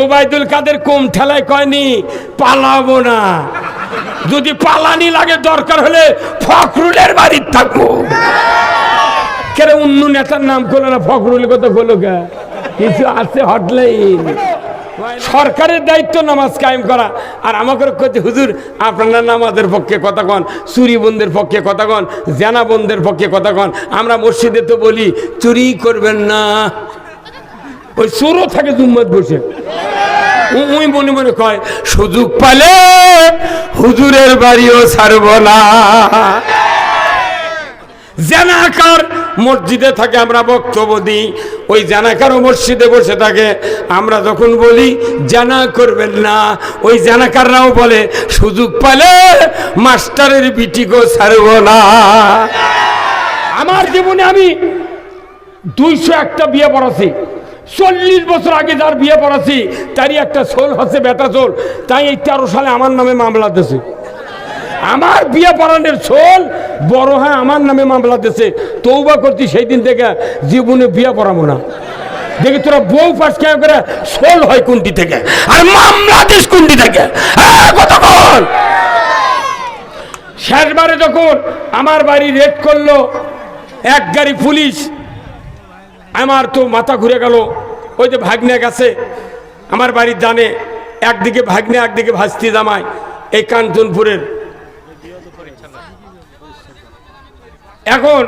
ওবায়দুল কাদের কম ঠেলায় কয়নি? পালাবো না। যদি পালানি লাগে, দরকার হলে ফখরুলের বাড়ির থাকব। কেরে অন্য নেতার নাম করল না, ফখরুলের কথা বলো কে? কিছু আছে হটলাইন। সরকারের দায়িত্ব নামাজ কায়েম করা। আর আমাকে করতে হুজুর, আপনারা নামাজের পক্ষে কথা কন, চুরি বন্ধের পক্ষে কথা কন, জেনা বন্ধের পক্ষে কথা কন। আমরা মসজিদে তো বলি, চুরি করবেন না। ওই চোরও থাকে জুম্মত বসে। উই মনে মনে কয়, সুযোগ পালে হুজুরের বাড়িও ছাড়ব না। জানাকার মসজিদে থাকে, আমরা বক্তব্য দিই। ওই জানাকারও মসজিদে বসে থাকে। আমরা যখন বলি, জানা করবেন না। ওই জানাকাররাও বলে, সুযোগ পালে মাস্টারের বিটিকেও ছাড়ব না। আমার জীবনে আমি দুইশো একটা বিয়ে পড়াছি। চল্লিশ বছর আগে যার বিয়ে পড়াছি, তারই একটা সোল হচ্ছে বেটা সোল তাই এই তেরো সালে আমার নামে মামলা দিয়েছে আমার বিয়ে পড়ানোর সোল বড় হ্যাঁ আমার নামে মামলা দিয়েছে তৌবা করছি সেই দিন থেকে জীবনে বিয়ে পড়াবো না। দেখি তোরা বউ পাস কেন করে সোল হয় কোনটি থেকে? আর মামলা দিস কোনটি থেকে? শেষবারে যখন আমার বাড়ি রেড করল, এক গাড়ি পুলিশ আমার তো মাথা ঘুরে গেল। ওই যে ভাগ্নে গেছে, আমার বাড়ির দানে একদিকে ভাগ্নে, একদিকে ভাস্তি জামাই, এই কাঞ্চনপুরের। এখন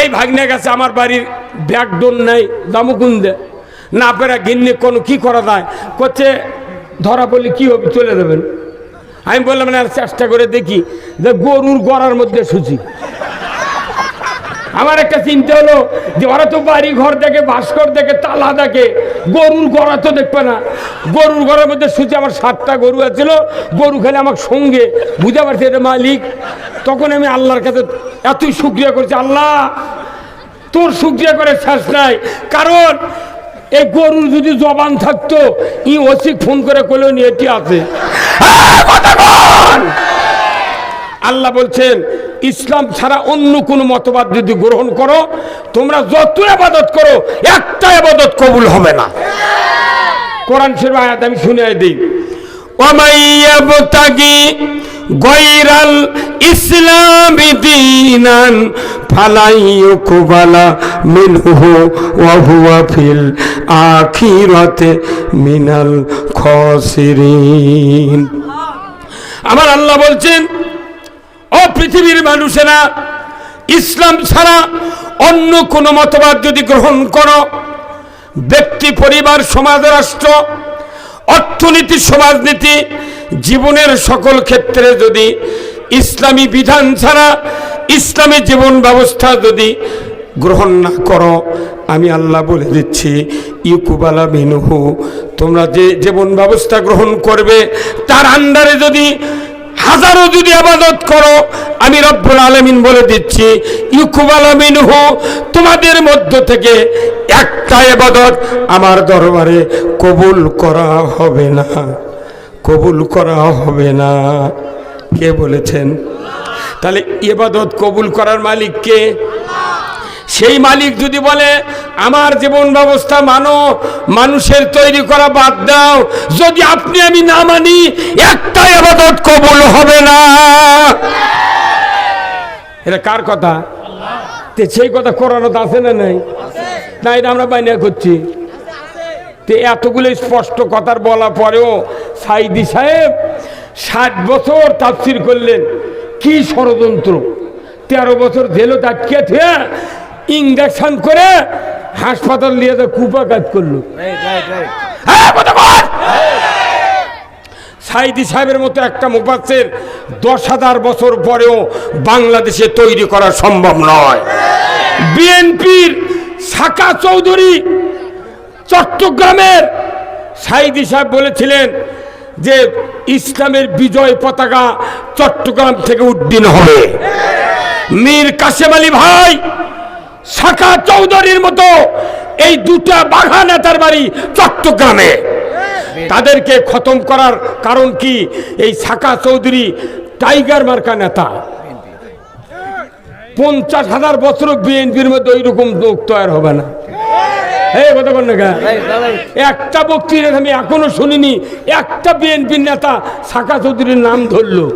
এই ভাগ্নে গেছে, আমার বাড়ির ব্যাকডোর নেই দামুকুন্দে না পেরা গিন্নি কোনো কি করা যায়? করছে ধরা পড়লে কি হবে, চলে দেবেন আমি বললাম, না, চেষ্টা করে দেখি। যে গরুর গড়ার মধ্যে সুচি আমার একটা চিন্তা হলো যে ওরা তো বাড়ি ঘর দেখে ভাস্কর দেখে, তালা দেখে, গরুর গড়া তো দেখবে না। গরুর ঘরের মধ্যে সুচি আমার সাতটা গরু আছিল, গরু খেলে আমার সঙ্গে বুঝতে পারছি এটা মালিক। তখন আমি আল্লাহর কাছে এতই শুক্রিয়া করছি, আল্লাহ, তোর শুক্রিয়া করে শেষ নাই। কারণ এই গরুর যদি জবান থাকতো ই ওসিক ফোন করে কইলেও নি, এটি আছে। বল! আল্লাহ বলছেন, ইসলাম ছাড়া অন্য কোনো মতবাদ যদি গ্রহণ করো, তোমরা যত আবাদত করো, একটা আবাদত কবুল হবে না। কোরআন শরীফ আয়াত আমি শুনে দিই। গৈরাল ইসলাম আমার আল্লাহ বলছেন ও পৃথিবীর মানুষেরা, ইসলাম ছাড়া অন্য কোনো মতবাদ যদি গ্রহণ করো, ব্যক্তি, পরিবার, সমাজ, রাষ্ট্র, অর্থনীতি, সমাজনীতি, জীবনের সকল ক্ষেত্রে যদি ইসলামী বিধান ছাড়া ইসলামী জীবন ব্যবস্থা যদি গ্রহণ না করো, আমি আল্লাহ বলে দিচ্ছি, ইউকুবালা মিনুহু, তোমরা যে জীবন ব্যবস্থা গ্রহণ করবে, তার আন্ডারে যদি হাজারো যদি আবাদত করো, আমি রব্বুল আলমিন বলে দিচ্ছি ইউকুব আলমিন হো তোমাদের মধ্য থেকে একটা আবাদত আমার দরবারে কবুল করা হবে না। কবুল করা হবে না। কে বলেছেন? তাহলে এবাদত কবুল করার মালিক কে? সেই মালিক যদি বলে, আমার জীবন ব্যবস্থা মানো, মানুষের তৈরি করা বাদ দাও, যদি আপনি আমি না মানি, একটাই আবাদত কবুল হবে না। এটা কার কথা? তে সেই কথা কোরআন আছে না নাই? না এটা আমরা বাইনা করছি। তে এতগুলো স্পষ্ট কথার বলা পরেও সাইদি সাহেব ষাট বছর তাফসির করলেন। কি ষড়যন্ত্র? তেরো বছর জেলও থুয়ে ইঞ্জেকশন করে হাসপাতাল নিয়ে তো কুপা কাজ করল। হ্যাঁ! সাইদি সাহেবের মতো একটা মুফাসের দশ হাজার বছর পরেও বাংলাদেশে তৈরি করা সম্ভব নয়। বিএনপির সাকা চৌধুরী চট্টগ্রামের সাইদি সাহেব বলেছিলেন যে ইসলামের বিজয় পতাকা চট্টগ্রাম থেকে উড্ডীন হবে। মীর কাশেম আলী ভাই শাখা চৌধুরীর মতো এই দুটা বাঘা নেতার বাড়ি চট্টগ্রামে। তাদেরকে খতম করার কারণ কি? এই শাখা চৌধুরী টাইগার মার্কা নেতা। পঞ্চাশ হাজার বছর বিএনপির মধ্যে ওই রকম লোক তৈরি হবে না। বল একটা বক্তৃতা আমি এখনও শুনিনি একটা বিএনপি নেতা শাখা চৌধুরীর নাম ধরলো।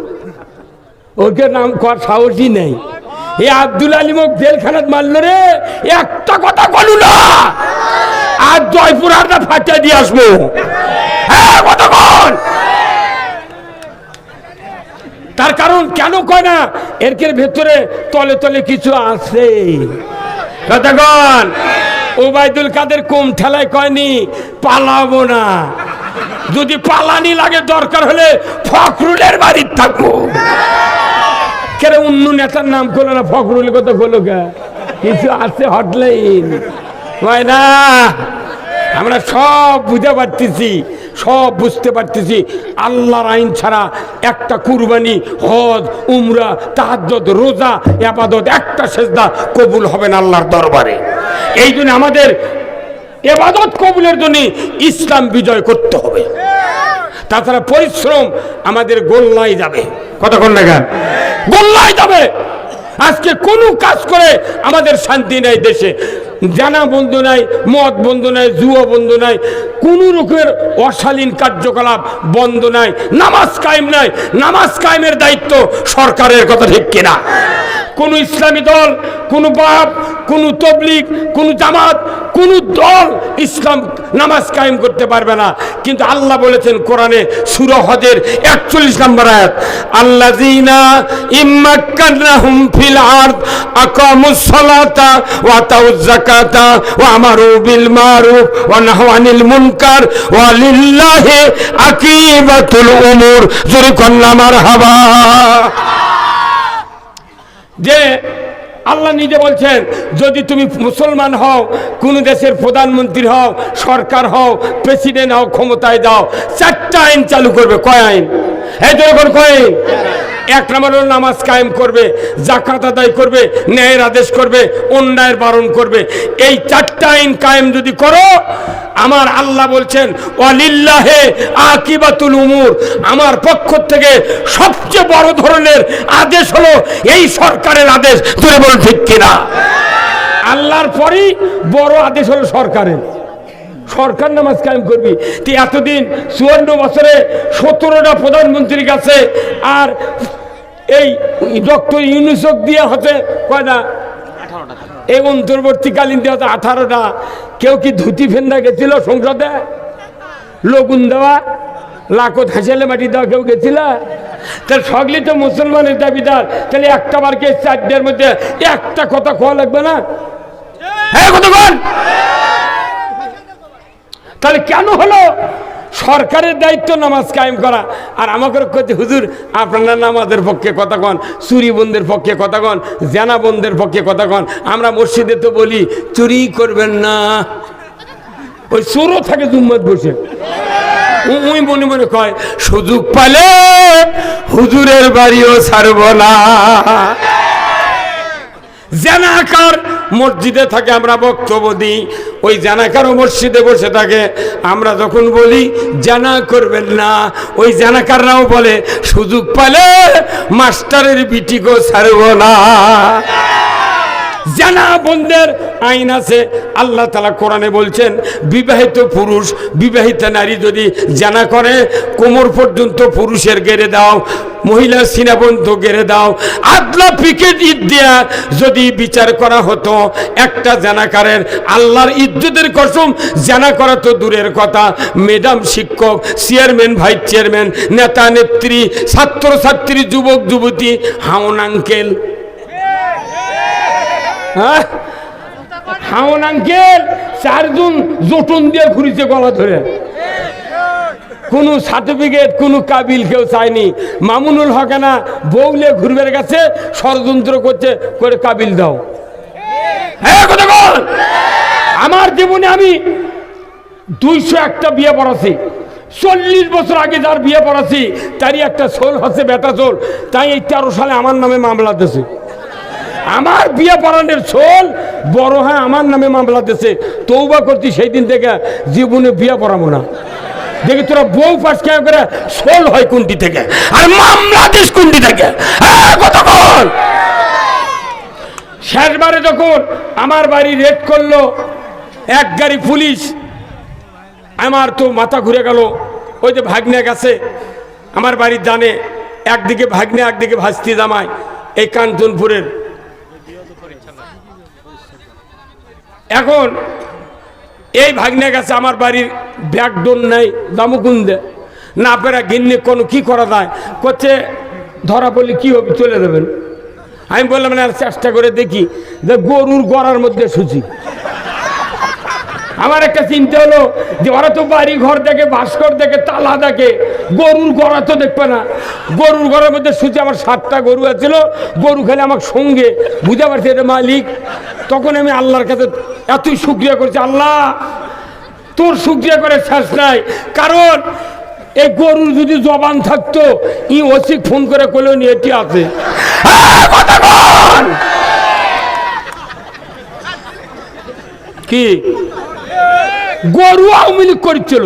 ওকে নাম কর সাহসই নেই। এ আব্দুল আলিমক জেলখানাত মারলো রে। একটা কথা বলু না। আর জয়পুর আড্ডা ফাটিয়ে দিয়ে আসব। হ্যাঁ তার কারণ কেন কয় না এর ভেতরে তলে তলে কিছু আছে। ওবায়দুল কাদের কম ঠেলায় কয়নি, পালাবো না। যদি পালানি লাগে দরকার হলে ফখরুলের বাড়ির থাকব। কেরে অন্য নেতার নাম করল না, ফখরুলের কথা বলো কে কিছু আছে হটলাইন? হয় না, আমরা সব বুঝতে পারতেছি, সব বুঝতে পারতেছি, আল্লাহর আইন ছাড়া একটা কুরবানি, হজ, উমরা তাহাজ্জত রোজা আবাদত একটা সেজদা কবুল হবেন আল্লাহর দরবারে। এই জন্য আমাদের এবাদত কবুলের জন্য ইসলাম বিজয় করতে হবে। তাছাড়া পরিশ্রম আমাদের গোল্লাই যাবে। কতক্ষণ না গোল্লাই যাবে। আজকে কোনো কাজ করে আমাদের শান্তি নেই দেশে। জানা বন্ধু নাই মদ বন্ধু নাই, জুয়ো বন্ধু নাই, কোন রকমের অশালীন কার্যকলাপ বন্ধ নাই, নামাজ কায়েম নাই। নামাজ কায়েমের দায়িত্ব সরকারের কথা ঠিক কিনা? কোন ইসলামী দল, কোন বাপ, কোন তবলিগ, কোন জামাত, কোন দল ইসলাম নামাজ কায়েম করতে পারবে না। কিন্তু আল্লাহ বলেছেন কোরআনে সূরা হজের একচল্লিশ নম্বর আয়াত ওয়া আমারু বিল নাহাউ আনিল মুনকার যে আল্লাহ নিজে বলছেন, যদি তুমি মুসলমান হও, কোন দেশের প্রধানমন্ত্রী হও, সরকার হও, প্রেসিডেন্ট হও, ক্ষমতায় দাও চারটা আইন চালু করবে কয় আইন এই তো এখন কয় আইন? এক নম্বর নামাজ কায়েম করবে জাকাত আদায় করবে, ন্যায়ের আদেশ করবে, অন্যায়ের বারণ করবে। এই চারটা আইন কায়েম যদি করো, আমার আল্লাহ বলছেন অলিল্লাহে আকিবাতুল উমুর। আমার পক্ষ থেকে সবচেয়ে বড় ধরনের আদেশ হলো এই সরকারের আদেশ। তুই বল ঠিক কিনা? আল্লাহর পরেই বড় আদেশ হলো সরকারের। সরকার নামাজ কায়েম করবি। তুই এতদিন চুয়ান্ন বছরে সতেরোটা প্রধানমন্ত্রীর কাছে আর এই ডক্টর ইউনিসক দিয়ে হচ্ছে কয়টা এই অন্তর্বর্তীকালীন দিয়ে হচ্ছে আঠারোটা। কেউ কি ধুতি ফেন্দা গেছিল সংসদে? লগুন দেওয়া লাখত হাসেলে মাটি দেওয়া কেউ গেছিল? তাহলে সকলেই তো মুসলমানের দাবিদার। তাহলে একটা বারকে চারটের মধ্যে একটা কথা খোয়া লাগবে না? হ্যাঁ তাহলে কেন হলো? সরকারের দায়িত্ব নামাজ কায়েম করা। আর আমাকে করতে হুজুর, আপনারা নামাজের পক্ষে কথা কন, চুরি বন্ধের পক্ষে কথা কন, জেনা বন্ধের পক্ষে কথা কন। আমরা মসজিদে তো বলি, চুরি করবেন না। ওই চোরও থাকে জুম্মত বসে। উই মনে মনে কয়, সুযোগ পালে হুজুরের বাড়িও ছাড়ব না। জানাকার মসজিদে থাকে, আমরা বক্তব্য দিই। ওই জানাকারও মসজিদে বসে থাকে। আমরা যখন বলি, জানা করবেন না। ওই জানাকাররাও বলে, সুযোগ পেলে মাস্টারের বিটিকেও ছাড়ব না। জানা বন্ধের আইন আছে। আল্লাহ তালা কোরআনে বলছেন, বিবাহিত পুরুষ, বিবাহিত নারী যদি জানা করে, কোমর পর্যন্ত পুরুষের গেড়ে দাও মহিলা সিনাবন্ধ গেড়ে দাও, আদলা পিকেট ঈদ দেয়া যদি বিচার করা হতো, একটা জানাকারের আল্লাহর ইজ্জতের কসম, জানা করা তো দূরের কথা। ম্যাডাম শিক্ষক, চেয়ারম্যান, ভাইস চেয়ারম্যান, নেতা, নেত্রী ছাত্র ছাত্রী যুবক, যুবতী, হাউন আঙ্কেল হ্যাঁ? হাওন আঙ্কেল চারজন জটন দিয়ে ঘুরিছে গলা ধরে। কোনো সার্টিফিকেট কোনো কাবিল কেউ চায়নি। মামুনুল হকানা বউলে ঘুরবের কাছে ষড়যন্ত্র করছে, করে কাবিল দাও। আমার জীবনে আমি দুইশো একটা বিয়ে পড়াছি। চল্লিশ বছর আগে যার বিয়ে পড়াছি, তারই একটা সোল হচ্ছে বেটা সোল তাই এই তেরো সালে আমার নামে মামলা দিয়েছে। আমার বিয়ে পড়ানোর ছোল বড় হ্যাঁ আমার নামে মামলা দিয়েছে তৌবা করছি সেই দিন থেকে জীবনে বিয়ে পড়াবো না। দেখি তোরা বউ পাস কেন করে সোল হয় কোনটি থেকে, আর মামলা দিস কোনটি থেকে। কতক্ষণ শেষবারে যখন আমার বাড়ি রেড করল, এক গাড়ি পুলিশ, আমার তো মাথা ঘুরে গেল। ওই যে ভাগ্নে গেছে, আমার বাড়ির জানে একদিকে ভাগ্নে, একদিকে ভাস্তি জামাই, এই কাঞ্চনপুরের। এখন এই ভাগ্নে গেছে, আমার বাড়ির ব্যাকডোর নাই দামুকুন্দে না পেরা গিন্নি কোনো কি করা যায়? করছে ধরা পড়লে কী হবে, চলে দেবেন আমি বললাম, না, চেষ্টা করে দেখি। যে গরুর গড়ার মধ্যে সুচি আমার একটা চিন্তা হলো যে ওরা তো বাড়ি ঘর দেখে ভাস্কর দেখে, তালা দেখে, গরুর গড়া তো দেখবে না। গরুর ঘরের মধ্যে সুচি আমার সাতটা গরু আছিল, গরু খেলে আমার সঙ্গে বুঝতে পারছি এটা মালিক। তখন আমি আল্লাহর কাছে এতই শুক্রিয়া করছি, আল্লাহ, তোর শুক্রিয়া করে শেষ নাই। কারণ এই গরুর যদি জবান থাকতো ই ওসিক ফোন করে করলেও নি, এটি আছে! কি? গরু আওয়ামী লীগ করছিল।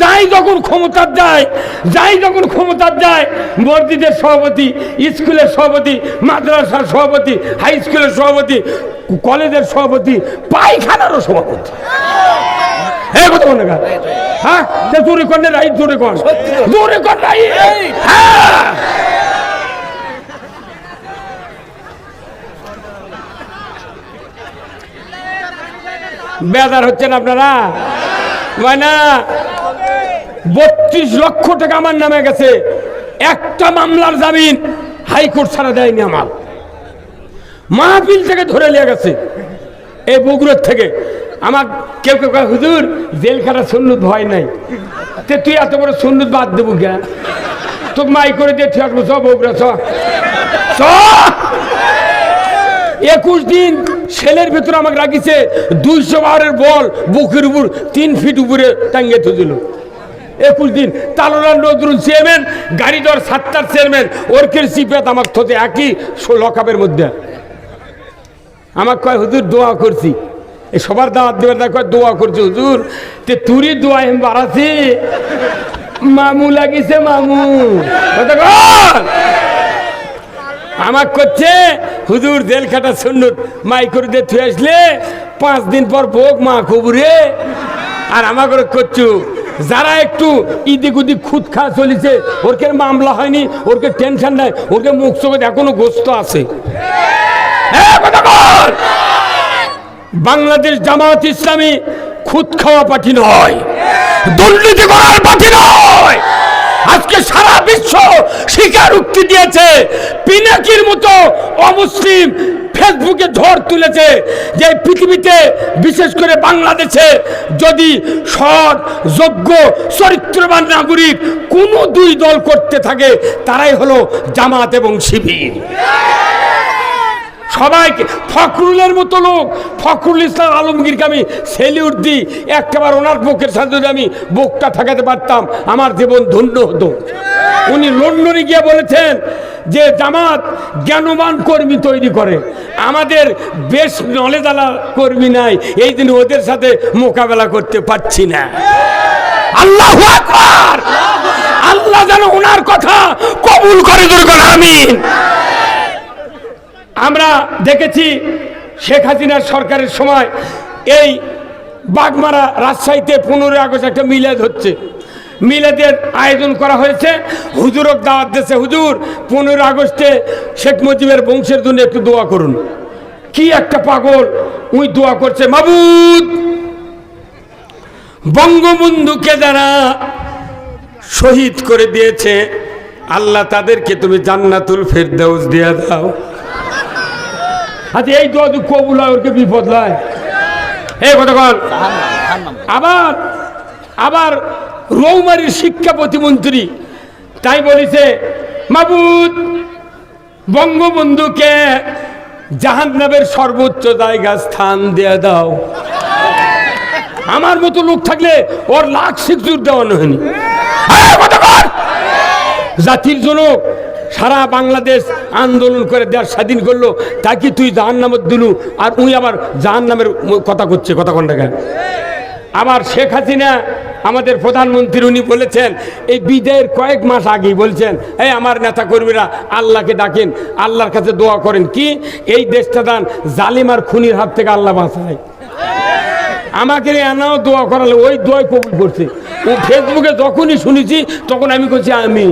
যাই যখন ক্ষমতার যায় যাই যখন ক্ষমতার যায় মসজিদের সভাপতি স্কুলের সভাপতি মাদ্রাসার সভাপতি হাই স্কুলের সভাপতি কলেজের সভাপতি পায়খানারও সভাপতি। এই কথা মনে হ্যাঁ? জোরে কর না রাইট জোরে কর। জোরে কর রাইট। হ্যাঁ। বেজার হচ্ছেন আপনারা? না বত্রিশ লক্ষ টাকা আমার নামে গেছে। একটা মামলার জামিন হাইকোর্ট ছাড়া দেয়নি আমার। মাহফিল থেকে ধরে নিয়ে গেছে। এই বগুড়ার থেকে। আমার কেউ কেউ হুজুর জেল খাটা সুন্নুত ভয় নাই। তে তুই এত বড় সুন্নুত বাদ দেবো কে তোকে মাই করে দিয়ে ঠিক বগুড়া চ! একুশ দিন সেলের ভিতরে আমাকে রাখিছে দুইশো বারের বল, বুকের উপর তিন ফিট উপরে টাঙ্গে তুছিল একুশ দিন তালোলার নজরুল চেয়ারম্যান গাড়ি দর সাতটার চেয়ারম্যান, ওরকের সিপেত আমার থতে একই লকাপের মধ্যে। আমার কয়, হুজুর, দোয়া করছি। এই সবার দাওয়াত দেবে না কয়, দোয়া করছি, হুজুর। তে তুরি দোয়া এম বাড়াছি। মামু লাগিছে মামু। কথা। আমার করছে হুজুর জেল খাটা সুন্নুত মাই করে দিয়ে থুয়ে আসলে, পাঁচ দিন পর ভোগ মা খবরে আর আমার করে করছু যারা একটু ইদিক উদিক খুদ খাওয়া চলেছে, ওরকে মামলা হয়নি, ওরকে টেনশন নাই, ওরকে মুখ চোখে এখনও গোস্ত আছে। বাংলাদেশ জামাত ইসলামী খুদ খাওয়া পার্টি নয়, দুর্নীতি করার পার্টি নয়। আজকে সারা বিশ্ব স্বীকার উক্তি দিয়েছে, পিনাকির মতো অমুসলিম ফেসবুকে ঝড় তুলেছে যে পৃথিবীতে বিশেষ করে বাংলাদেশে যদি সৎ, যোগ্য, চরিত্রবান নাগরিক কোনো দুই দল করতে থাকে, তারাই হলো জামাত এবং শিবির। সবাইকে, ফখরুলের মতো লোক। ফখরুল ইসলাম আলমগীরকে আমি সেলিউট দিই। একটাবার ওনার বুকের সাথে যদি আমি বুকটা ঠেকাতে পারতাম, আমার জীবন ধন্য হতো। উনি লন্ডনে গিয়ে বলেছেন যে জামাত জ্ঞানবান কর্মী তৈরি করে। আমাদের বেশ নলেজালা কর্মী নাই। এই দিন ওদের সাথে মোকাবেলা করতে পারছি না। আল্লাহ আল্লাহ যেন ওনার কথা কবুল করে দুর্গণ আমিন। আমরা দেখেছি শেখ হাসিনার সরকারের সময় এই বাগমারা রাজশাহীতে পনেরোই আগস্ট একটা মিলাদ হচ্ছে। মিলাদের আয়োজন করা হয়েছে। হুজুরক দাওয়াত দিয়েছে। হুজুর পনেরো আগস্টে শেখ মুজিবের বংশের জন্য একটু দোয়া করুন। কি একটা পাগল উই দোয়া করছে, মাবুদ, বঙ্গবন্ধুকে যারা শহীদ করে দিয়েছে, আল্লাহ তাদেরকে তুমি জান্নাতুল ফেরদাউস দিয়ে দাও। আচ্ছা এই দোয়া কবুল হয় ওরকে বিপদ নয় এই বল আবার আবার রৌমারির শিক্ষা প্রতিমন্ত্রী, তাই বলিছে, মাবুদ, বঙ্গবন্ধুকে জাহান্নাবের সর্বোচ্চ জায়গা স্থান দিয়ে দাও। আমার মতো লোক থাকলে ওর লাখ সিকজুর দেওয়ানো হয়নি! জাতির জনক সারা বাংলাদেশ আন্দোলন করে দেশ স্বাধীন করল। তা কি তুই জাহান নামের দিলু? আর উই আবার জাহান নামের কথা করছে কথা কোনটা কেন? আবার শেখ হাসিনা, আমাদের প্রধানমন্ত্রী উনি বলেছেন, এই বিদায়ের কয়েক মাস আগেই বলছেন, এই আমার নেতা কর্মীরা আল্লাহকে ডাকেন, আল্লাহর কাছে দোয়া করেন। কি? এই দেশটা দান জালিম আর খুনির হাত থেকে আল্লাহ বাঁচায়। আমাকে এনাও দোয়া করালে ওই দোয়াই কবুল করছে। ও ফেসবুকে যখনই শুনেছি, তখন আমি করছি আমি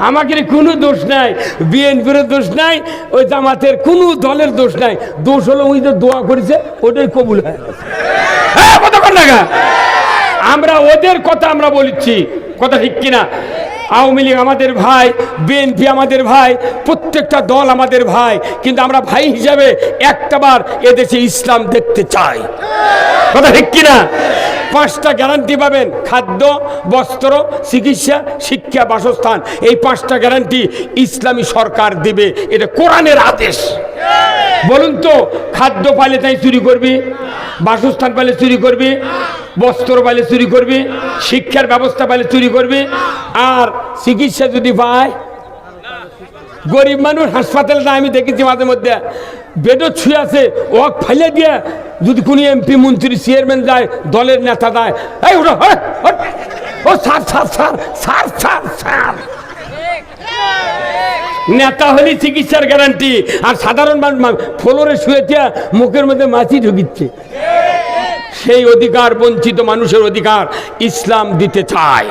আমাকে কোনো দোষ নাই বিএনপির দোষ নাই ওই জামাতের কোনো দলের দোষ নাই। দোষ হলো ওই যে দোয়া করেছে ওটাই কবুল হয়। হ্যাঁ, আমরা ওদের কথা আমরা বলছি কথা ঠিক কিনা? আওয়ামী লীগ আমাদের ভাই, বিএনপি আমাদের ভাই, প্রত্যেকটা দল আমাদের ভাই, কিন্তু আমরা ভাই হিসাবে একটাবার এদেশে ইসলাম দেখতে চাই। কথা ঠিক কিনা? পাঁচটা গ্যারান্টি পাবেন, খাদ্য, বস্ত্র, চিকিৎসা, শিক্ষা, বাসস্থান। এই পাঁচটা গ্যারান্টি ইসলামী সরকার দিবে। এটা কোরআনের আদেশ। বলুন তো, খাদ্য পাইলে তাই চুরি করবি? বাসস্থান পাইলে চুরি করবি? বস্ত্র পাইলে চুরি করবে, শিক্ষার ব্যবস্থা পাইলে চুরি করবে, আর চিকিৎসা যদি পায়, গরিব মানুষ হাসপাতালে না আমি দেখেছি মাঝে মধ্যে বেডও ছুঁয়ে আছে ওক ফাইলে দিয়ে যদি কোনো এমপি, মন্ত্রী, চেয়ারম্যান যায়, দলের নেতা দেয়। ও sir sir sir sir sir sir নেতা হলে চিকিৎসার গ্যারান্টি আর সাধারণ মানুষ ফ্লোরে শুয়ে দিয়া মুখের মধ্যে মাছি ঢুকিচ্ছে সেই অধিকার বঞ্চিত মানুষের অধিকার ইসলাম দিতে চায়।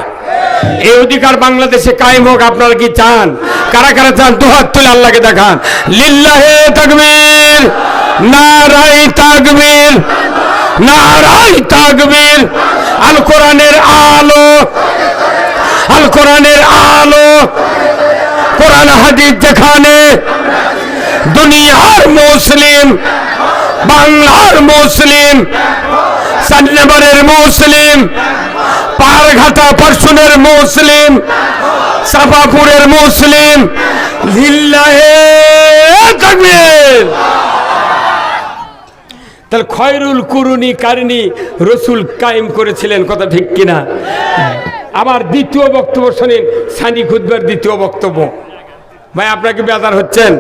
এই অধিকার বাংলাদেশে কায়েম হোক, আপনারা কি চান? কারা কারা চান? দুহাত তুলে আল্লাহকে দেখান। লিল্লাহে তাকবীর নারাই তাকবীর নারাই তাকবীর। আল কোরআনের আলো আল কোরআনের আলো। কোরআন, হাদিস যেখানে দুনিয়ার মুসলিম, বাংলার মুসলিম সান্নাবারের মুসলিম, পারঘাটা পার্সনের মুসলিম সাফাপুরের মুসলিম, লিল্লাহে তাকবীর। তাহলে খয়রুল কুরুনি কারিনী রসুল কায়েম করেছিলেন, কথা ঠিক কিনা? আবার দ্বিতীয় বক্তব্য শোনেন, সানি খুদবার দ্বিতীয় বক্তব্য। ভাই আপনাকে বেজার হচ্ছেন?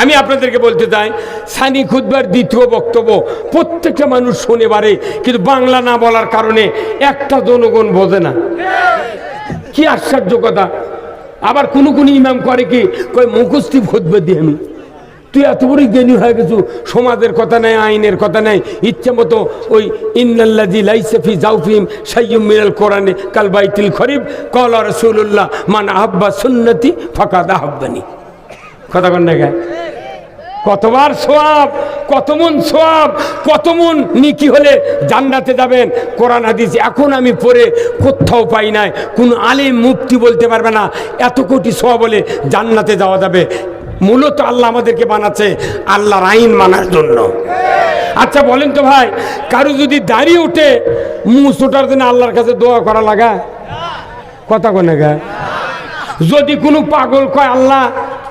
আমি আপনাদেরকে বলতে চাই, সানি খুদবার দ্বিতীয় বক্তব্য প্রত্যেকটা মানুষ শোনে বারে কিন্তু বাংলা না বলার কারণে একটা জনগণ বোঝে না। কি আশ্চর্য কথা। আবার কোনো কোনো ইমাম করে কি, কয় মুখস্থি খুদবা দিই আমি। তুই এত বড় জ্ঞানী হয়ে গেছু, সমাজের কথা নাই, আইনের কথা নাই, ইচ্ছে মতো ওই ইন্নাল্লাজি লাইসেফি জাউফিম সাইয়ুম মিনাল কোরআনে কাল বাইতিল খরিব কল রসুল্লাহ মান আহব্বা সুন্নতি ফাঁকাদ আহব্বানি। কথা কন দেখা কতবার সোয়াব কত মন সোয়াব কত মন নিকি হলে জান্নাতে যাবেন। কোরআন, হাদিস এখন আমি পড়ে কোথাও পাই নাই। কোন আলিম মুক্তি বলতে পারবে না, এত কোটি সোয়াব বলে জান্নাতে যাওয়া যাবে। মূলত আল্লাহ আমাদেরকে বানাচ্ছে আল্লাহর আইন মানার জন্য। আচ্ছা বলেন তো ভাই, কারও যদি দাঁড়িয়ে ওঠে মুস ওঠার জন্য আল্লাহর কাছে দোয়া করা লাগা? কথা কোনে গা? যদি কোনো পাগল কয়, আল্লাহ,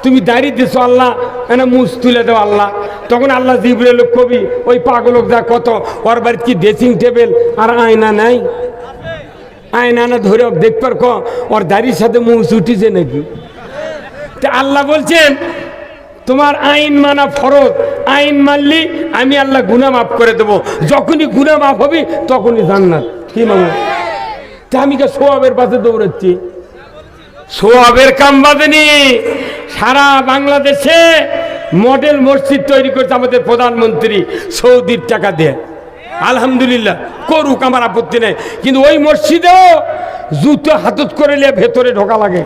তুমি দাঁড়িয়ে দিছো, আল্লাহ এনে মুছ তুলে দাও আল্লাহ। তখন আল্লাহ জিবরেল কবি, ওই পাগলক যা কত, ওর বাড়িতে কি ড্রেসিং টেবিল আর আয়না নাই। আয়না না ধরে দেখবার ক, ওর দাড়ির সাথে মুছ উঠিছে নাকি? তা আল্লাহ বলছেন, তোমার আইন মানা ফরজ। আইন মানলি আমি আল্লাহ গুনা মাফ করে দেবো। যখনই গুনাহ মাফ হবি, তখনই জান্নাত। কি মামা তা আমি কে সোয়াবের পাশে দৌড়াচ্ছি। সোয়াবের কাম বাঁধেনি। সারা বাংলাদেশে মডেল মসজিদ তৈরি করছে আমাদের প্রধানমন্ত্রী সৌদির টাকা দিয়ে। আলহামদুলিল্লাহ, করুক আমার আপত্তি নেই। কিন্তু ওই মসজিদেও জুতো হাতত করে নিয়ে ভেতরে ঢোকা লাগে।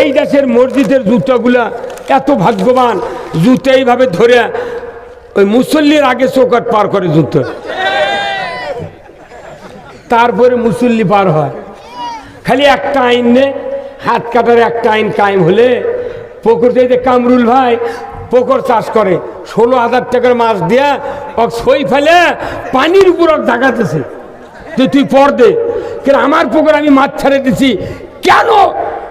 এই দেশের মসজিদের জুতোগুলা এত ভাগ্যবান, জুতো এইভাবে ধরে ওই মুসল্লির আগে চৌকাট পার করে জুতো। তারপরে মুসল্লি পার হয়। খালি একটা আইন নে হাত কাটার একটা আইন কায়েম হলে পুকুর থেকে কামরুল ভাই পুকুর চাষ করে, ষোলো হাজার টাকার মাছ দিয়া ওক সই ফেলে পানির উপর ওক দাগাতেছে। যে তুই পর দে। কিন্তু আমার পুকুর আমি মাছ ছেড়ে দিছি। কেন?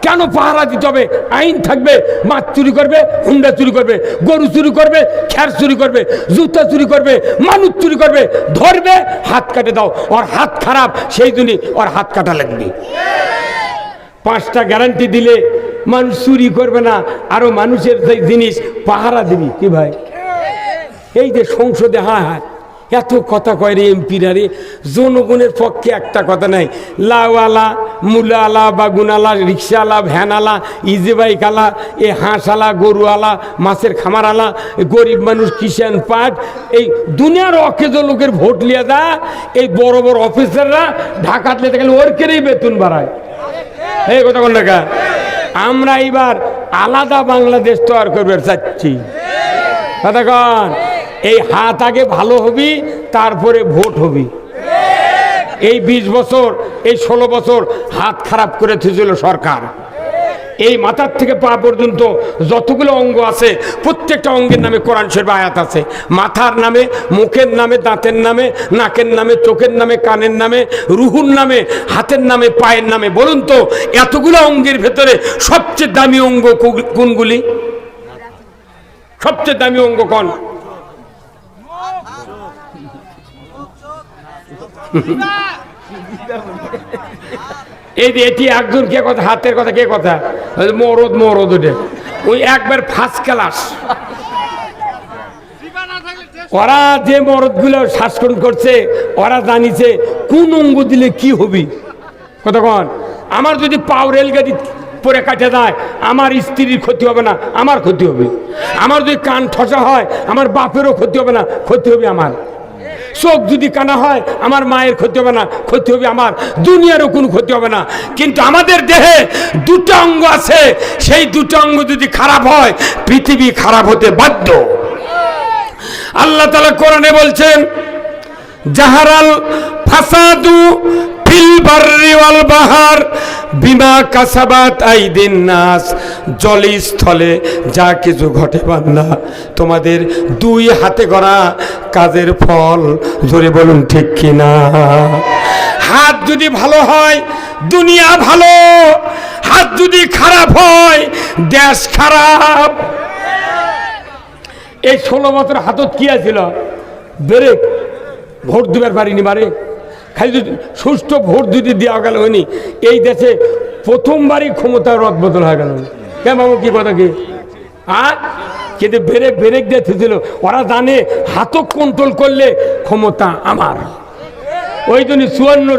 কেন পাহারা দিতে হবে? আইন থাকবে, মাছ চুরি করবে, হুন্ডা চুরি করবে, গরু চুরি করবে খ্যার চুরি করবে, জুতা চুরি করবে, মানুষ চুরি করবে, ধরবে, হাত কাটে দাও। ওর হাত খারাপ, সেই জন্যই ওর হাত কাটা লাগবে। পাঁচটা গ্যারান্টি দিলে মানুষ চুরি করবে না, আরও মানুষের সেই জিনিস, পাহারা দিবি। কি ভাই? এই যে সংসদে হ্যাঁ হ্যাঁ এত কথা কয় রে এমপিরা রে জনগণের পক্ষে একটা কথা নাই। লাওয়ালা, মুলালা, বাগুনালা রিক্সাওয়ালা ভ্যানালা ইজি বাইকালা এ হাঁসওয়ালা গরুওয়ালা মাছের খামারালা গরিব মানুষ কিষান পাট, এই দুনিয়ার অকেজ লোকের ভোট লিয়ে দা এই বড় বড় অফিসাররা ঢাকাত লেতে গেলে ওর কেরেই বেতন বাড়ায়। এই কথা কোন? আমরা এবার আলাদা বাংলাদেশ তৈরি করবে চাচ্ছি। কথা এই হাত আগে ভালো হবি, তারপরে ভোট হবি। এই বিশ বছর, এই ষোলো বছর হাত খারাপ করে থেছিল সরকার। এই মাথার থেকে পা পর্যন্ত যতগুলো অঙ্গ আছে, প্রত্যেকটা অঙ্গের নামে কোরআন শরীফ আয়াত আছে। মাথার নামে, মুখের নামে, দাঁতের নামে, নাকের নামে, চোখের নামে, কানের নামে, রুহুর নামে, হাতের নামে, পায়ের নামে। বলুন তো, এতগুলো অঙ্গের ভেতরে সবচেয়ে দামি অঙ্গ কোনগুলি? সবচেয়ে দামি অঙ্গ কোন? এই যে এটি একজন কে কথা, হাতের কথা কে কথা? মরদ মরদ ওটা ওই একবার ফার্স্ট ক্লাস ওরা যে মরদগুলো শ্বাসকরণ করছে, ওরা জানিছে, কোন অঙ্গ দিলে কি হবি? কতক্ষণ আমার যদি পাও রেলগাড়ি পরে কাটে দেয় আমার স্ত্রীর ক্ষতি হবে না, আমার ক্ষতি হবে। আমার যদি কান ঠসা হয়, আমার বাপেরও ক্ষতি হবে না, ক্ষতি হবে আমার। চোখ যদি কানা হয়, আমার মায়ের ক্ষতি হবে না, ক্ষতি হবে আমার। দুনিয়ারও কোনো ক্ষতি হবে না। কিন্তু আমাদের দেহে দুটো অঙ্গ আছে। সেই দুটো অঙ্গ যদি খারাপ হয়, পৃথিবী খারাপ হতে বাধ্য। আল্লাহ তালা কোরআনে বলছেন জাহারাল ফাসাদু ফিল বাররি ওয়াল বাহার বিমা কাসাবাত আইদিন নাস। জলে স্থলে যা কিছু ঘটে বান্দা, তোমাদের দুই হাতে গড়া কাজের ফল, জোরে বলুন ঠিক কিনা? হাত যদি ভালো হয়, দুনিয়া ভালো, হাত যদি খারাপ হয়, দেশ খারাপ। এই ষোলো বছর হাতত কি আছিল? ব্রেক। ভোট দিবার পারিনি বারে খালি সুষ্ঠু ভোট যদি দেওয়া গেল হয়নি, এই দেশে প্রথমবারই ক্ষমতার রদ বদল হয়ে গেল। কেন বাবু, কি কথা কি? আর কিন্তু ব্রেক ব্রেক দিয়েছিল ওরা জানে হাতক কন্ট্রোল করলে ক্ষমতা আমার। ওই জন্য চুয়ান্ন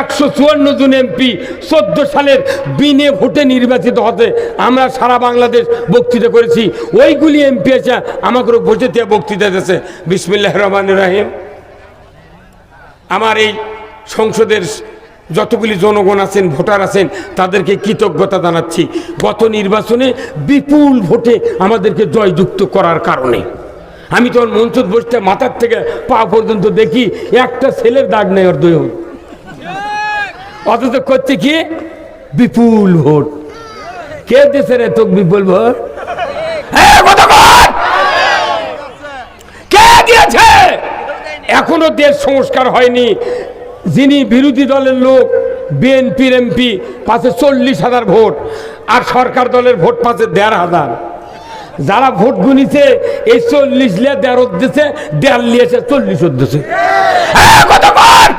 একশো চুয়ান্ন জন এমপি চোদ্দ সালের বিনে ভোটে নির্বাচিত হতে আমরা সারা বাংলাদেশ বক্তৃতা করেছি। ওইগুলি এমপি আছে, আমাকে ভোটে দিয়ে বক্তৃতা দিয়েছে বিসমিল্লাহ রহমান রাহিম। আমার এই সংসদের যতগুলি জনগণ আছেন, ভোটার আছেন, তাদেরকে কৃতজ্ঞতা জানাচ্ছি। গত নির্বাচনে বিপুল ভোটে আমাদেরকে জয়যুক্ত করার কারণে। আমি তখন মঞ্চ বসতে মাথার থেকে পা পর্যন্ত দেখি, একটা ছেলের দাগ নেই ওর দুই অথচ করছে কি? বিপুল ভোট। কে দেশে রে তোক বিপুল ভোট? কে দিয়েছে? এখনও দেশ সংস্কার হয়নি। যিনি বিরোধী দলের লোক বিএনপির এমপি পাশে চল্লিশ হাজার ভোট, আর সরকার দলের ভোট পাশে দেড় হাজার। যারা ভোট গুনিছে, এই চল্লিশ লিয়ে দেড় দিছে দেড় লিয়েছে, চল্লিশ কতক্ষণ?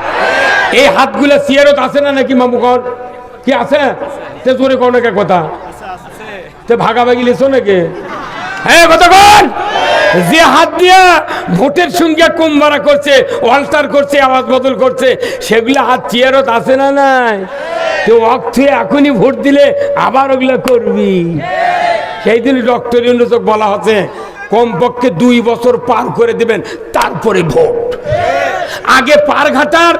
এই হাতগুলো সিয়ারত আছে না নাকি মামুকর কি আছে? তে জোরে কোন কথা? তে ভাগাভাগি লেছো নাকি? হ্যাঁ কতক্ষণ যে হাত দিয়া ভোটের সঙ্গে কুম্বারা করছে অল্টার করছে, আওয়াজ বদল করছে, সেগুলো হাত চেয়ারত আছে না নাই? তো অর্থে এখনই ভোট দিলে আবার ওগুলো করবি। সেই দিন ডক্টর ইউনুসক বলা হচ্ছে, কমপক্ষে দুই বছর পার করে দেবেন, তারপরে ভোট। আগে পার ঘাটার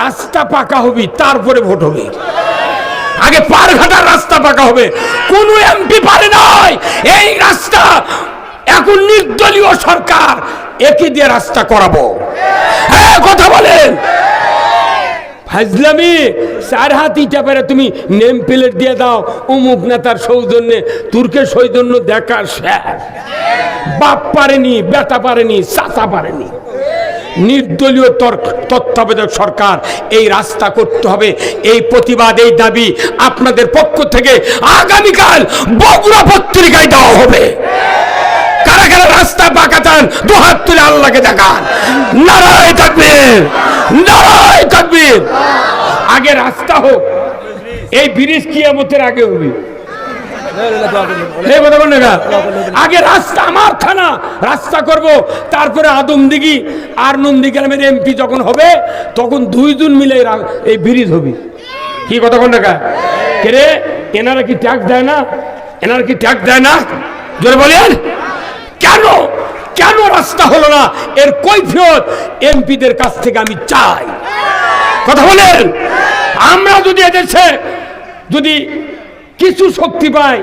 রাস্তা পাকা হবি, তারপরে ভোট হবে। আগে পার ঘাটার রাস্তা পাকা হবে। কোন এমপি পারে নয় এই রাস্তা এখন নির্দলীয় সরকার, একে দিয়ে রাস্তা করাবো। হ্যাঁ কথা বলেন। ফাজলামি, চার হাত ইটা পেরে তুমি নেম প্লেট দিয়ে দাও অমুক নেতার সৌজন্যে, তুর্কের সৌজন্য দেখা শেষ বাপ পারেনি, বেটা পারেনি, চাচা পারেনি। নির্দলীয় তত্ত্বাবধায়ক সরকার, এই রাস্তা করতে হবে, এই প্রতিবাদ, এই দাবি আপনাদের পক্ষ থেকে আগামীকাল বগুড়া পত্রিকায় দেওয়া হবে। কারা কারা রাস্তা বাঁকা চান দু হাত তুলে আল্লাহকে দেখান নারায় থাকবীর নারায় থাকবীর আগে রাস্তা হোক, এই ব্রিজ কিয়ামতের আগে হবে। আগে রাস্তা, আমার থানা, রাস্তা করব, তারপরে আদমদিঘি আর নন্দীগ্রামের এমপি যখন হবে, তখন দুইজন মিলে এই এই ব্রিজ হবে। কি কথা কোন টাকা কে রে? এনারা কি ট্যাক্স দেয় না? এনারা কি ট্যাক্স দেয় না? জোরে বলেন। কেন? কেন রাস্তা হলো না? এর কৈফিয়ত এমপিদের কাছ থেকে আমি চাই। কথা বলেন? আমরা যদি এদেশে যদি কিছু শক্তি পাই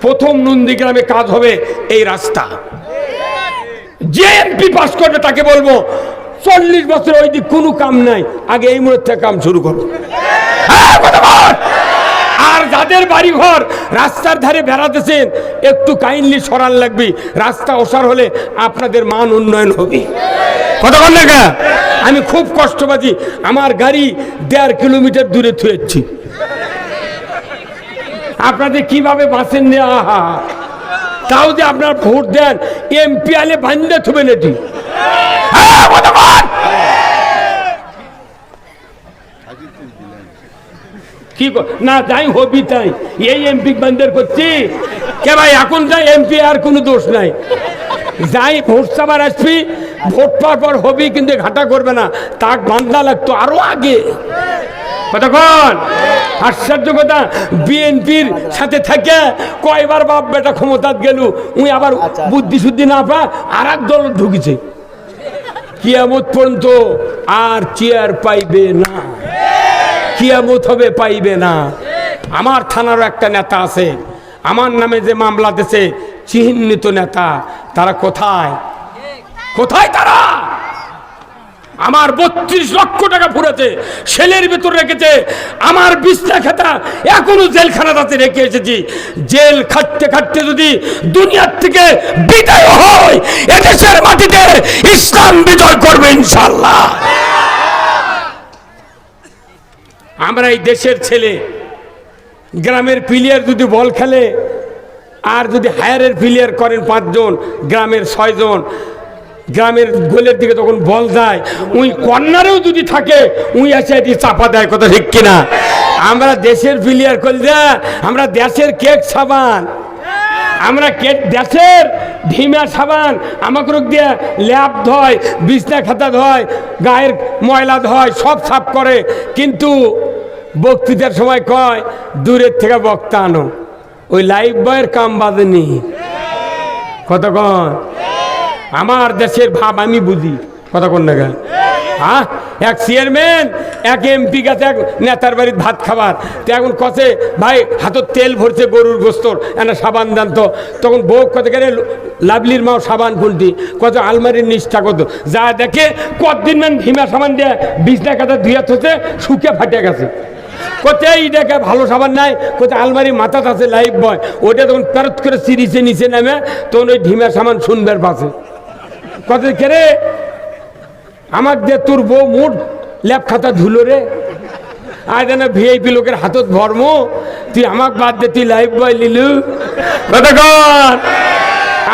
প্রথম নন্দীগ্রামে কাজ হবে এই রাস্তা। যে এমপি পাস করবে তাকে বলব চল্লিশ বছর ওই দিক কোনো কাম নাই আগে এই মুহূর্তে কাম শুরু করো। হ্যাঁ, যাদের বাড়ি ঘর রাস্তার ধারে বেড়াতেছেন, একটু কাইন্ডলি সরান লাগবে। রাস্তা ওসার হলে আপনাদের মান উন্নয়ন হবে। কথা বল আমি খুব কষ্ট পাচ্ছি আমার গাড়ি দেড় কিলোমিটার দূরে থুয়েছি। আপনাদের কীভাবে বাঁচেন নে আহা তাও যে আপনার ভোট দেন এমপি আলে বান্ধে থুবেন এটি হ্যাঁ, কথা বল। কি না যাই হবি তাই এই এমপি বান্দের করছি। কে ভাই এখন যাই এমপি আর কোনো দোষ নাই। যাই ভোট সাবার আসবি ভোট পাওয়ার পর হবি কিন্তু ঘাটা করবে না। তাক বান্ধা লাগতো আরও আগে। কতক্ষণ আশ্চর্য কথা বিএনপির সাথে থেকে কয়বার বাপ বেটা ক্ষমতাত গেল উই আবার বুদ্ধি শুদ্ধি না পা আর এক দল ঢুকেছে। কিয়ামত পর্যন্ত আর চেয়ার পাইবে না। কিয়ামত হবে পাইবে না। আমার থানারও একটা নেতা আছে। আমার নামে যে মামলা দিছে, চিহ্নিত নেতা, তারা কোথায়? কোথায় তারা? আমার বত্রিশ লক্ষ টাকা ফুরেছে, সেলের ভিতর রেখেছে, আমার বিছনা খাতা এখনও জেলখানাতে রেখে এসেছি। জেল খাটতে খাটতে যদি দুনিয়ার থেকে বিদায় হয়, এদেশের মাটিতে ইসলাম বিজয় করবে ইনশাল্লাহ আমরা এই দেশের ছেলে, গ্রামের প্লেয়ার যদি বল খেলে, আর যদি হায়ারের প্লেয়ার করেন পাঁচজন, গ্রামের ছয়জন, গ্রামের গোলের দিকে তখন বল যায় উই কর্নারেও যদি থাকে উই আছে এটি চাপা দেয়, কথা ঠিক কিনা? আমরা দেশের প্লেয়ার করলে, আমরা দেশের কেক সাবান। আমরা কে দেশের ঢিমা সাবান, আমাকে রোগ দিয়ে ল্যাপ ধয়, বিছনা খাতা ধয়, গায়ের ময়লা ধয়, সব সাফ করে। কিন্তু বক্তৃতার সময় কয়, দূরের থেকে বক্তা আনো। ওই লাইফ বয়ের কাম বাজেনি। কতক্ষণ আমার দেশের ভাব আমি বুঝি। কতক্ষণ না? হ্যাঁ? এক চেয়ারম্যান, এক এমপি গেছে, এক নেতার বাড়ির ভাত খাবার। তো এখন কষে ভাই, হাতত তেল ভরছে গরুর গোস্তর একটা সাবান দেন তো। তখন বউ কত গেলে লাভলির মাও সাবান কোনটি কত আলমারির নিষ্ঠা কত। যা দেখে কতদিন ম্যান ভীমা সাবান দিয়ে বিছনা কাটা ধুয়ে থতে শুকে ফাটে গেছে। কোথায় এই দেখে ভালো সাবান নাই কোথায় আলমারি মাথাত আছে লাইফ বয়। ওটা তখন পেরত করে সিরিজে নিচে নামে, তখন ওই ঢিমা সামান শুনবার পাশে কত কেরে আমার যে তোর বউ মুঠ ল্যাপ খাতা ধুলো রে। আজ না ভিআইপি লোকের হাতত ভর্ম। তুই আমাক বাদ দে, তুই লাইফ বয় লিলু।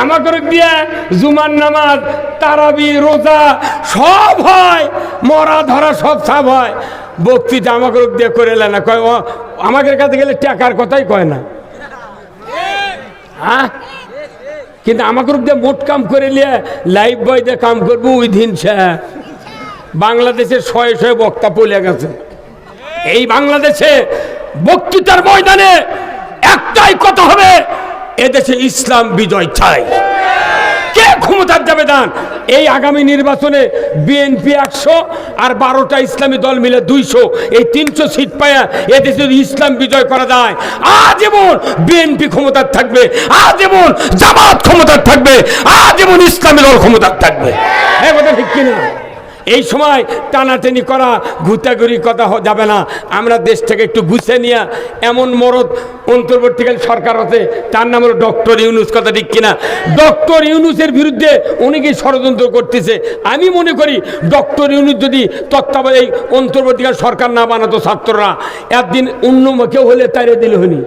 আমাকে দিয়া জুমার নামাজ, তারাবি, রোজা, সব হয়। মরা ধরা সব সাব হয়। বক্তৃতা আমাকে দিয়ে করে না। কয় আমাদের কাছে গেলে টাকার কথাই কয় না। হ্যাঁ কিন্তু আমাকে দিয়ে মোট কাম করে নিয়ে লাইফ বয় দিয়ে কাম করব ওই দিন সে। বাংলাদেশের শয়ে শয়ে বক্তা পলে গেছে। এই বাংলাদেশে বক্তৃতার ময়দানে একটাই কথা হবে, এদেশে ইসলাম বিজয় চাই। কে ক্ষমতার যাবে দান এই আগামী নির্বাচনে বিএনপি একশো আর বারোটা ইসলামী দল মিলে দুইশো, এই তিনশো সিট পায়া এদেশে যদি ইসলাম বিজয় করা যায় আজ আজীবন বিএনপি ক্ষমতার থাকবে, আজীবন জামাত ক্ষমতার থাকবে, আজীবন ইসলামী দল ক্ষমতার থাকবে। হ্যাঁ কথা ঠিক কিনা? এই সময় টানাটানি করা ঘুতাঘুরি কথা যাবে না। আমরা দেশ থেকে একটু গুছিয়ে নিয়ে এমন মরদ অন্তর্বর্তীকাল সরকার আছে, তার নাম হলো ডক্টর ইউনুস, কথা ঠিক কিনা? ডক্টর ইউনুসের বিরুদ্ধে অনেকেই ষড়যন্ত্র করতেছে? আমি মনে করি ডক্টর ইউনুস যদি তত্ত্বাবধায়ক অন্তর্বর্তীকাল সরকার না বানাতো ছাত্ররা, একদিন অন্য কেউ হলে তারে দিলে হনি